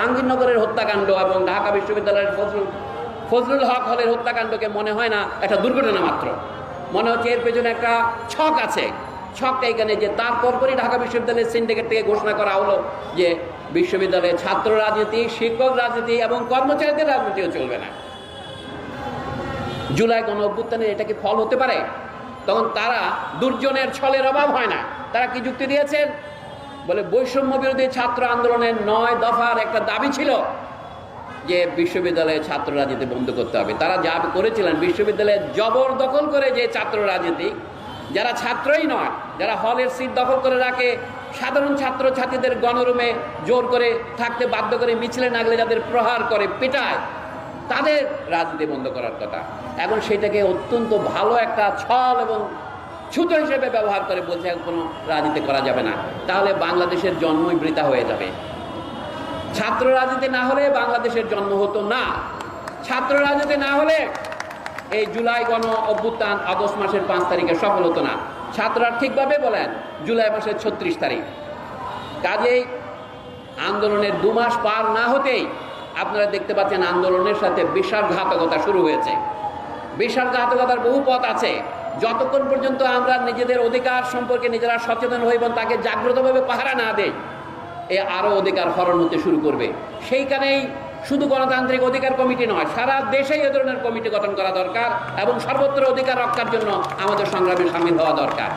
জাহাঙ্গীরনগরের হত্যাকাণ্ড এবং ঢাকা বিশ্ববিদ্যালয়ের ফজলুল ফজলুল হক হলের হত্যাকাণ্ডকে মনে হয় না একটা দুর্ঘটনা মাত্র। মনে হচ্ছে এর পেছনে একটা ছক আছে। ছকটা এখানে যে তারপর পরই ঢাকা বিশ্ববিদ্যালয়ের সিন্ডিকেট থেকে ঘোষণা করা হলো যে বিশ্ববিদ্যালয়ে ছাত্র রাজনীতি, শিক্ষক রাজনীতি এবং কর্মচারীদের রাজনীতিও চলবে না। জুলাই গণ অভ্যুত্থানের এটা কি ফল হতে পারে? তখন তারা দুর্জনের ছলের অভাব হয় না। তারা কি যুক্তি দিয়েছেন? বলে বৈষম্য বিরোধী ছাত্র আন্দোলনের নয় দফার একটা দাবি ছিল যে বিশ্ববিদ্যালয়ে ছাত্র রাজনীতি বন্ধ করতে হবে। তারা যা করেছিলেন, বিশ্ববিদ্যালয়ে জবরদখল করে যে ছাত্র রাজনীতি, যারা ছাত্রই নয়, যারা হলের সিট দখল করে রাখে, সাধারণ ছাত্র ছাত্রীদের গণরুমে জোর করে থাকতে বাধ্য করে মিছিলে নাগলে যাদের প্রহার করে, পেটায়, তাদের রাজনীতি বন্ধ করার কথা। এখন সেটাকে অত্যন্ত ভালো একটা ছল এবং ছুতো হিসেবে ব্যবহার করে বলছে কোনো রাজনীতি করা যাবে না। তাহলে বাংলাদেশের জন্মই বৃথা হয়ে যাবে। ছাত্র রাজনীতি না হলে বাংলাদেশের জন্ম হতো না। ছাত্র রাজনীতি না হলে এই জুলাই গণ অভ্যুত্থান আগস্ট মাসের পাঁচ তারিখে সফল হতো না। ছাত্ররা ঠিকভাবে বলেন, জুলাই মাসের ছত্রিশ তারিখ। কাজেই আন্দোলনের দু মাস পার না হতেই আপনারা দেখতে পাচ্ছেন আন্দোলনের সাথে বিশ্বাসঘাতকতা শুরু হয়েছে। বিশ্বাসঘাতকতার বহু পথ আছে। যতক্ষণ পর্যন্ত আমরা নিজেদের অধিকার সম্পর্কে নিজেরা সচেতন হই এবং তাকে জাগ্রতভাবে পাহারা না দেই, এ আরও অধিকার হরণ হতে শুরু করবে। সেইখানেই শুধু গণতান্ত্রিক অধিকার কমিটি নয়, সারা দেশেই এ ধরনের কমিটি গঠন করা দরকার এবং সর্বত্র অধিকার রক্ষার জন্য আমাদের সংগ্রামে সামিল হওয়া দরকার।